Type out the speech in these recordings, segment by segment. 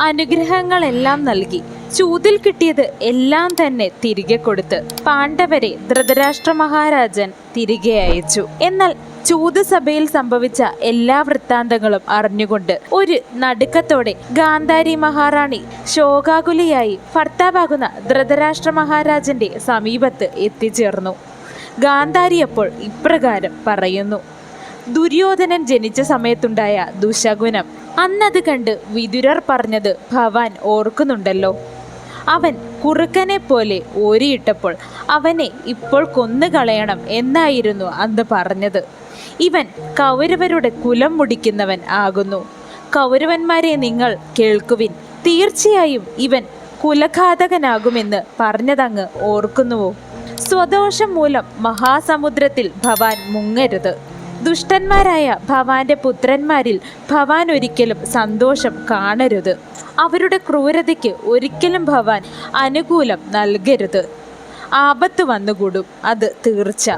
അനുഗ്രഹങ്ങളെല്ലാം നൽകി. ചൂതിൽ കിട്ടിയത് എല്ലാം തന്നെ തിരികെ കൊടുത്ത് പാണ്ഡവരെ ധൃതരാഷ്ട്ര മഹാരാജൻ തിരികെ അയച്ചു. എന്നാൽ ചൂത് സഭയിൽ സംഭവിച്ച എല്ലാ വൃത്താന്തങ്ങളും അറിഞ്ഞുകൊണ്ട് ഒരു നടുക്കത്തോടെ ഗാന്ധാരി മഹാറാണി ശോകാകുലിയായി ഭർത്താവാകുന്ന ധൃതരാഷ്ട്ര മഹാരാജന്റെ സമീപത്ത് എത്തിച്ചേർന്നു. ഗാന്ധാരി അപ്പോൾ ഇപ്രകാരം പറയുന്നു. ദുര്യോധനൻ ജനിച്ച സമയത്തുണ്ടായ ദുശകുനം അന്നത് കണ്ട് വിതുരർ പറഞ്ഞത് ഭവാൻ ഓർക്കുന്നുണ്ടല്ലോ. അവൻ കുറുക്കനെ പോലെ ഓരിയിട്ടപ്പോൾ അവനെ ഇപ്പോൾ കൊന്നുകളയണം എന്നായിരുന്നു അന്ന് പറഞ്ഞത്. ഇവൻ കൗരവരുടെ കുലം മുടിക്കുന്നവൻ ആകുന്നു. കൗരവന്മാരെ നിങ്ങൾ കേൾക്കുവിൻ. തീർച്ചയായും ഇവൻ കുലഘാതകനാകുമെന്ന് പറഞ്ഞതങ്ങ് ഓർക്കുന്നുവോ? സ്വദോഷം മൂലം മഹാസമുദ്രത്തിൽ ഭവാൻ മുങ്ങരുത്. ദുഷ്ടന്മാരായ ഭവാന്റെ പുത്രന്മാരിൽ ഭവാൻ ഒരിക്കലും സന്തോഷം കാണരുത്. അവരുടെ ക്രൂരതയ്ക്ക് ഒരിക്കലും ഭവാൻ അനുകൂലം നൽകരുത്. ആപത്ത് വന്നുകൂടും അത് തീർച്ച.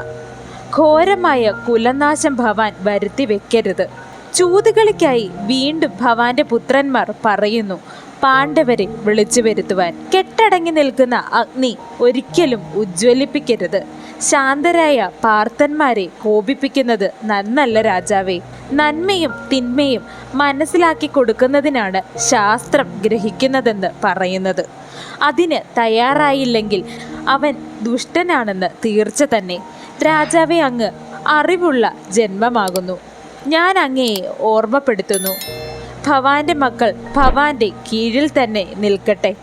ഘോരമായ കുലനാശം ഭവാൻ വരുത്തി വെക്കരുത്. ചൂതുകളിക്കായി വീണ്ടും ഭവാന്റെ പുത്രന്മാർ പറയുന്നു പാണ്ഡവരെ വിളിച്ചു വരുത്തുവാൻ. കെട്ടടങ്ങി നിൽക്കുന്ന അഗ്നി ഒരിക്കലും ഉജ്ജ്വലിപ്പിക്കരുത്. ശാന്തരായ പാർത്തന്മാരെ കോപിപ്പിക്കുന്നത് നന്നല്ല രാജാവേ. നന്മയും തിന്മയും മനസ്സിലാക്കി കൊടുക്കുന്നതിനാണ് ശാസ്ത്രം ഗ്രഹിക്കുന്നതെന്ന് പറയുന്നത്. അതിന് തയ്യാറായില്ലെങ്കിൽ അവൻ ദുഷ്ടനാണെന്ന് തീർച്ച തന്നെ. രാജാവെ അങ്ങ് അറിവുള്ള ജന്മമാകുന്നു. ഞാൻ അങ്ങയെ ഓർമ്മപ്പെടുത്തുന്നു. ഭവാന്റെ മക്കൾ ഭവാന്റെ കീഴിൽ തന്നെ നിൽക്കട്ടെ.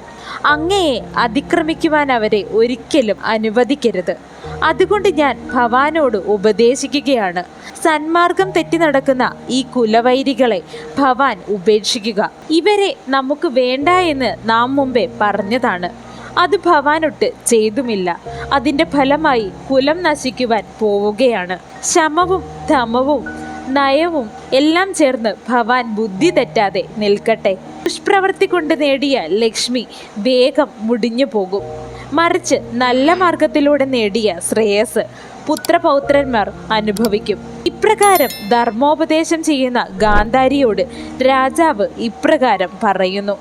അങ്ങയെ അതിക്രമിക്കുവാൻ അവരെ ഒരിക്കലും അനുവദിക്കരുത്. അതുകൊണ്ട് ഞാൻ ഭവാനോട് ഉപദേശിക്കുകയാണ്. സന്മാർഗം തെറ്റി നടക്കുന്ന ഈ കുലവൈരികളെ ഭവാൻ ഉപേക്ഷിക്കുക. ഇവരെ നമുക്ക് വേണ്ട എന്ന് നാം മുമ്പേ പറഞ്ഞതാണ്. അത് ഭവാനൊട്ട് ചെയ്തുമില്ല. അതിന്റെ ഫലമായി കുലം നശിക്കുവാൻ പോവുകയാണ്. ശമവും ധമവും നയവും എല്ലാം ചേർന്ന് ഭവാൻ ബുദ്ധി തെറ്റാതെ നിൽക്കട്ടെ. ദുഷ്പ്രവൃത്തി കൊണ്ട് നേടിയ ലക്ഷ്മി വേഗം മുടിഞ്ഞു പോകും. മറിച്ച് നല്ല മാർഗത്തിലൂടെ നേടിയ ശ്രേയസ് പുത്രപൗത്രന്മാർ അനുഭവിക്കും. ഇപ്രകാരം ധർമ്മോപദേശം ചെയ്യുന്ന ഗാന്ധാരിയോട് രാജാവ് ഇപ്രകാരം പറയുന്നു.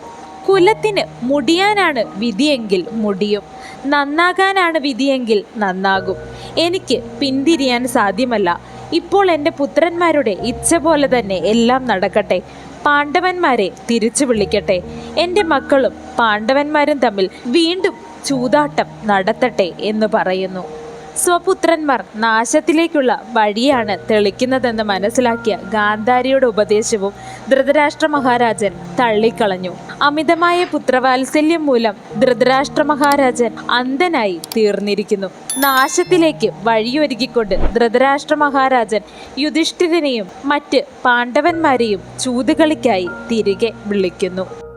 കുലത്തിന് മുടിയാനാണ് വിധിയെങ്കിൽ മുടിയും നന്നാകാനാണ് വിധിയെങ്കിൽ നന്നാകും. എനിക്ക് പിന്തിരിയാൻ സാധ്യമല്ല. ഇപ്പോൾ എന്റെ പുത്രന്മാരുടെ ഇച്ഛ പോലെ തന്നെ എല്ലാം നടക്കട്ടെ. പാണ്ഡവന്മാരെ തിരിച്ചു വിളിക്കട്ടെ. എന്റെ മക്കളും പാണ്ഡവന്മാരും തമ്മിൽ വീണ്ടും ചൂതാട്ടം നടത്തട്ടെ എന്ന് പറയുന്നു. സ്വപുത്രന്മാർ നാശത്തിലേക്കുള്ള വഴിയാണ് തെളിക്കുന്നതെന്ന് മനസ്സിലാക്കിയ ഗാന്ധാരിയുടെ ഉപദേശവും ധൃതരാഷ്ട്ര മഹാരാജൻ തള്ളിക്കളഞ്ഞു. അമിതമായ പുത്രവാത്സല്യം മൂലം ധൃതരാഷ്ട്ര മഹാരാജൻ അന്ധനായി തീർന്നിരിക്കുന്നു. നാശത്തിലേക്ക് വഴിയൊരുക്കിക്കൊണ്ട് ധൃതരാഷ്ട്ര മഹാരാജൻ യുധിഷ്ഠിരനെയും മറ്റ് പാണ്ഡവന്മാരെയും ചൂതുകളിക്കായി തിരികെ വിളിക്കുന്നു.